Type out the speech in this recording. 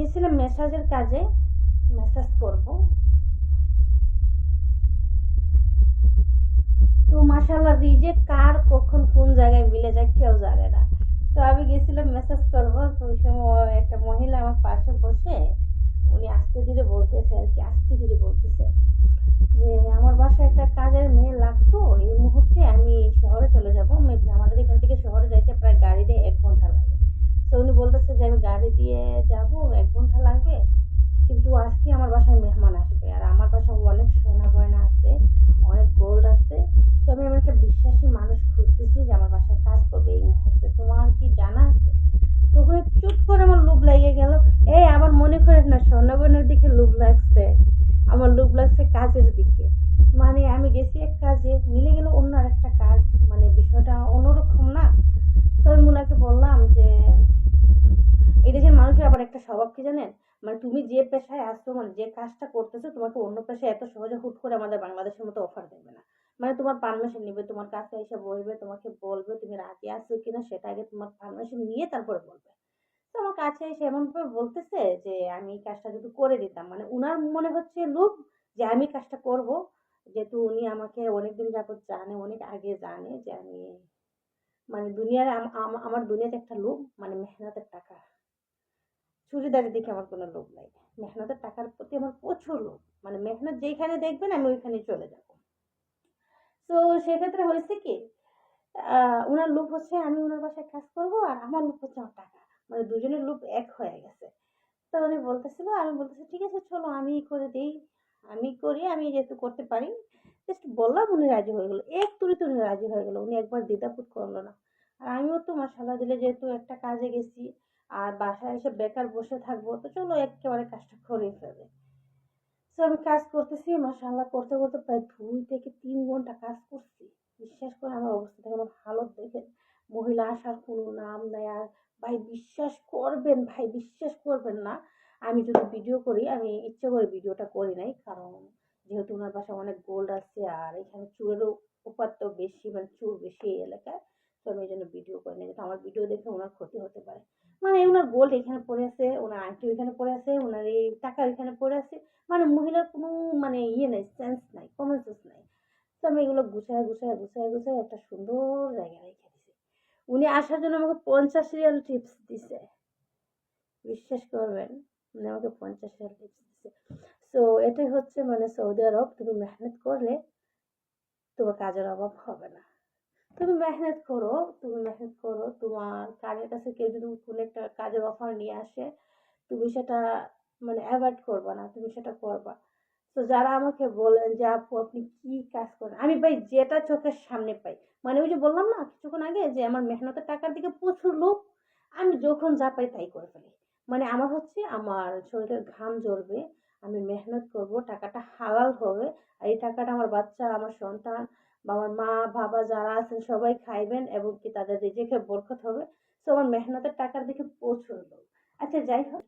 গিয়েছিলাম মেসাজের কাজে মেসাজ করব। তো মাসাল্লাহ রিজে কার কখন কোন জায়গায় মিলে যায় কেউ জানে না। তো আমি গেছিলাম মেসাজ করব, তো ওই সময় একটা মহিলা আমার পাশে বসে, উনি আস্তে ধীরে বলতেছে আর কি, আস্তে ধীরে বলতেছে। গাড়ি দিয়ে যাব এক স্বভাব কি জানেন? মানে তুমি যে পেশায় আসছো মানে যে কাজটা করতেছো, তোমাকে অন্য পেশায় এত সহজে হুট করে আমাদের বাংলাদেশের মতো অফার দেবে না। মানে তোমার পারমিশন নিবে, তোমার কাছে এসে বলবে, তোমাকে বলবে, তুমি রাজি আছো কিনা সেটা আগে তোমার পারমিশন নিয়ে তারপরে বলবে। তো আমার কাছে এসে এমনভাবে বলতেছে যে, আমি কাজটা যদি করে দিতাম। মানে উনার মনে হচ্ছে লোক যে, আমি কাজটা করব। যেহেতু উনি আমাকে অনেকদিন যাবত জানে, অনেক আগে জানে যে, আমি মানে দুনিয়ার আম- আম- আমার দুনিয়াতে একটা লোক মানে মেহনতের টাকা চুড়িদারের দিকে আমার কোনো লোভ নাই। মেহনতের টাকার প্রতি আমার প্রচুর লোভ। মানে মেহনত যেখানে দেখবেন আমি ওইখানে চলে যাব। তো সেক্ষেত্রে হয়েছে কি ওনার লোভ হচ্ছে আমি ওনার বাসায় কাজ করব আর আমার লোভ হচ্ছে আমার টাকা। মানে দুজনের লোভ এক হয়ে গেছে। তো উনি বলতেছিল, আমি বলতেছি, ঠিক আছে, চলো আমি করে দিই। আমি করি, আমি যেহেতু করতে পারি। জাস্ট বললাম উনি রাজি হয়ে গেলো। এক তুড়িতে উনি রাজি হয়ে গেলো। উনি একবার দ্বিধাবোধ করল না। আর আমিও তো মশালা দিলে যেহেতু একটা কাজে গেছি আর বাসায় এসে বেকার বসে থাকব, তো চলো একেবারে কাজটা করে ফেলে। তো আমি কাজ করতেছি মাসাল্লাহ করতে করতে প্রায় দুই থেকে তিন ঘণ্টা কাজ করছি। বিশ্বাস করে আমার অবস্থা দেখে আমার হালত দেখে মহিলা আসার কোনো নাম নেই, আর ভাই বিশ্বাস করবেন, ভাই বিশ্বাস করবেন না, আমি যদি ভিডিও করি, আমি ইচ্ছে করে ভিডিওটা করি নাই, কারণ যেহেতু ওনার বাসায় অনেক গোল্ড আছে, আর এখানে চুরেরও উপাত্ত বেশি মানে চুর বেশি এই এলাকায়, তো আমি এই জন্য ভিডিও করি না যেহেতু আমার ভিডিও দেখে ওনার ক্ষতি হতে পারে। মানে ওনার গোল্ড এখানে পড়ে আছে ওনার আংটি ওইখানে পড়ে আছে ওনার এই টাকা ওইখানে পড়ে আছে। মানে মহিলার কোনো মানে ইয়ে নাই সেন্স নাই কমন সেন্স নাই। তো আমি এগুলো গুছায় গুছায় গুছায় গুছায় একটা সুন্দর জায়গায় রেখে দিছি। উনি আসার জন্য আমাকে পঞ্চাশ রিয়াল টিপস দিছে। বিশ্বাস করবেন, উনি আমাকে পঞ্চাশ রিয়াল টিপস দিছে। তো এটাই হচ্ছে মানে সৌদি আরব, তুমি মেহনত করলে তোমার কাজের অভাব হবে না। তুমি মেহনত করো, তুমি মেহনত করো। তোমার কাজের কাছে কেউ যদি কোনো একটা কাজের অফার নিয়ে আসে, তুমি সেটা মানে অ্যাভয়েড করবা না, তুমি সেটা করবা। তো যারা আমাকে বলেন যে, আপু, আপনি কি কাজ করেন? আমি ভাই যেটা চোখের সামনে পাই। মানে ওই যে বললাম না, কিছুক্ষণ আগে যে, আমার মেহনতের টাকার দিকে প্রচুর লোক আমি যখন যা পাই তাই করে ফেলি। মানে আমার হচ্ছে, আমার শরীরের ঘাম জ্বলবে আমি মেহনত করব, টাকাটা হালাল হবে। আর এই টাকাটা আমার বাচ্চা, আমার সন্তান বা আমার মা, বাবা যারা আছেন সবাই খাইবেন এবং কি তাদের রিজেকে বরকত হবে। তো আমার মেহনতের টাকার দিকে প্রচুর লোক আচ্ছা যাই হোক